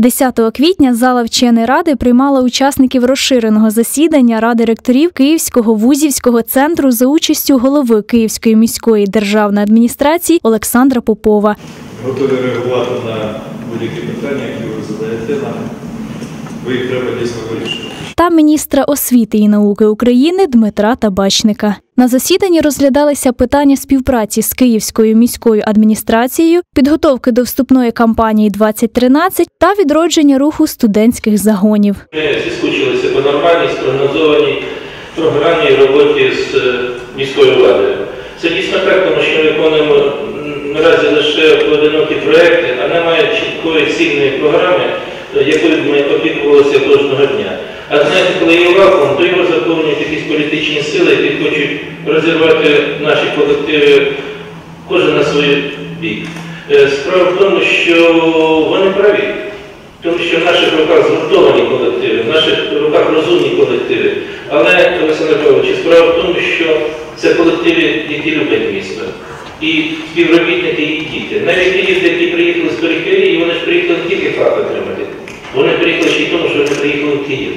10 квітня зала вченої ради приймала учасників розширеного засідання Ради ректорів Київського вузівського центру за участю голови Київської міської державної адміністрації Олександра Попова. готові реагувати на будь-які питання, які ви задаєте нам. Ви їх треба дійсно вирішувати. Та міністра освіти і науки України Дмитра Табачника. На засіданні розглядалися питання співпраці з Київською міською адміністрацією, підготовки до вступної кампанії 2013 та відродження руху студентських загонів. Ми зіскучилися по нормальній, спрогнозованій програмі роботі з е, міською владою. Це дійсно так, тому що ми виконуємо наразі лише поодинокі проекти, а немає чіткої цільної програми, е, якою ми опікувалися кожного дня. А знаєте, коли є вакуум, то його заповнюють якісь політичні сили, які хочуть розірвати наші колективи кожен на свій бік. Е, Справа в тому, що вони праві. Тому що в наших руках згуртовані колективи, в наших руках розумні колективи. Але, Олександр Павлович, справа в тому, що це колективи, які люблять місто. І співробітники, і діти. Навіть ті діти, які приїхали з периферії, вони ж приїхали не тільки факт отримати. Вони приїхали ще й тому, що вони приїхали в Київ.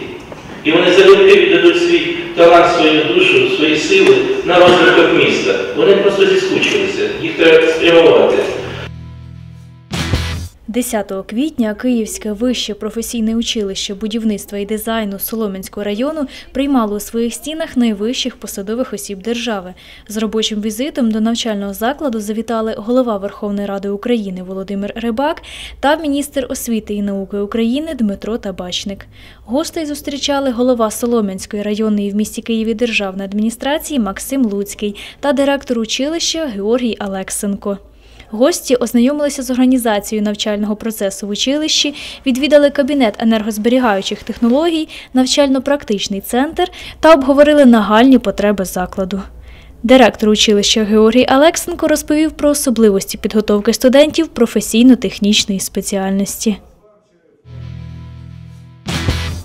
І вони завжди віддадуть свій талант, свою душу, свої сили на розвиток міста. Вони просто зіскучилися, їх треба спрямувати. 10 квітня Київське вище професійне училище будівництва і дизайну Солом'янського району приймало у своїх стінах найвищих посадових осіб держави. З робочим візитом до навчального закладу завітали голова Верховної Ради України Володимир Рибак та міністр освіти і науки України Дмитро Табачник. Гостей зустрічали голова Солом'янської районної в місті Києві державної адміністрації Максим Луцький та директор училища Георгій Алексенко. Гості ознайомилися з організацією навчального процесу в училищі, відвідали кабінет енергозберігаючих технологій, навчально-практичний центр та обговорили нагальні потреби закладу. Директор училища Георгій Алексенко розповів про особливості підготовки студентів професійно-технічної спеціальності.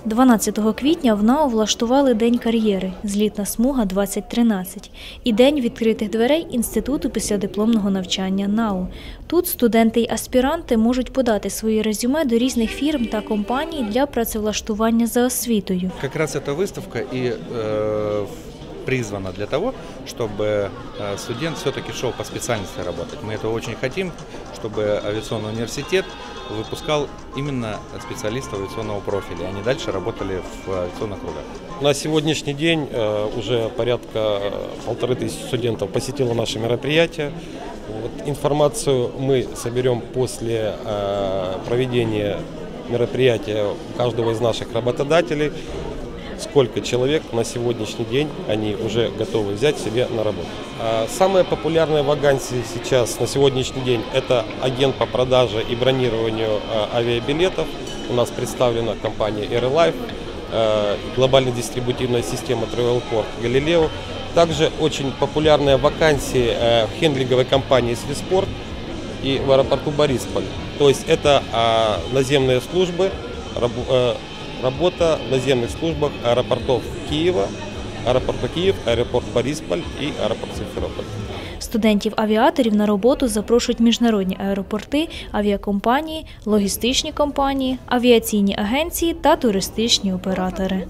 12 квітня в НАУ влаштували День кар'єри Злітна смуга 2013 і День відкритих дверей Інституту післядипломного навчання НАУ. Тут студенти й аспіранти можуть подати свої резюме до різних фірм та компаній для працевлаштування за освітою. Как раз эта выставка и э, призвана для того, чтобы э, студент все-таки шел по специальности работать. Мы этого очень хотим, чтобы авиационный университет Выпускал именно специалистов авиационного профиля, они дальше работали в авиационных кругах. На сегодняшний день э, уже порядка э, полторы тысячи студентов посетило наше мероприятие. Вот информацию мы соберем после э, проведения мероприятия каждого из наших работодателей. Сколько человек на сегодняшний день они уже готовы взять себе на работу. А Самые популярные вакансии сейчас на сегодняшний день это агент по продаже и бронированию а, авиабилетов. У нас представлена компания AirLife, э, глобальная дистрибутивная система Travelport Galileo. Также очень популярные вакансии в хендлинговой компании Свиспорт и в аэропорту Борисполь. То есть это а, наземные службы, работа в наземных службах аэропортов Киева, аэропорта Киев, аэропорт Борисполь и аэропорт Симферополь. Студентів-авіаторів на роботу запрошують міжнародні аеропорти, авіакомпанії, логістичні компанії, авіаційні агенції та туристичні оператори.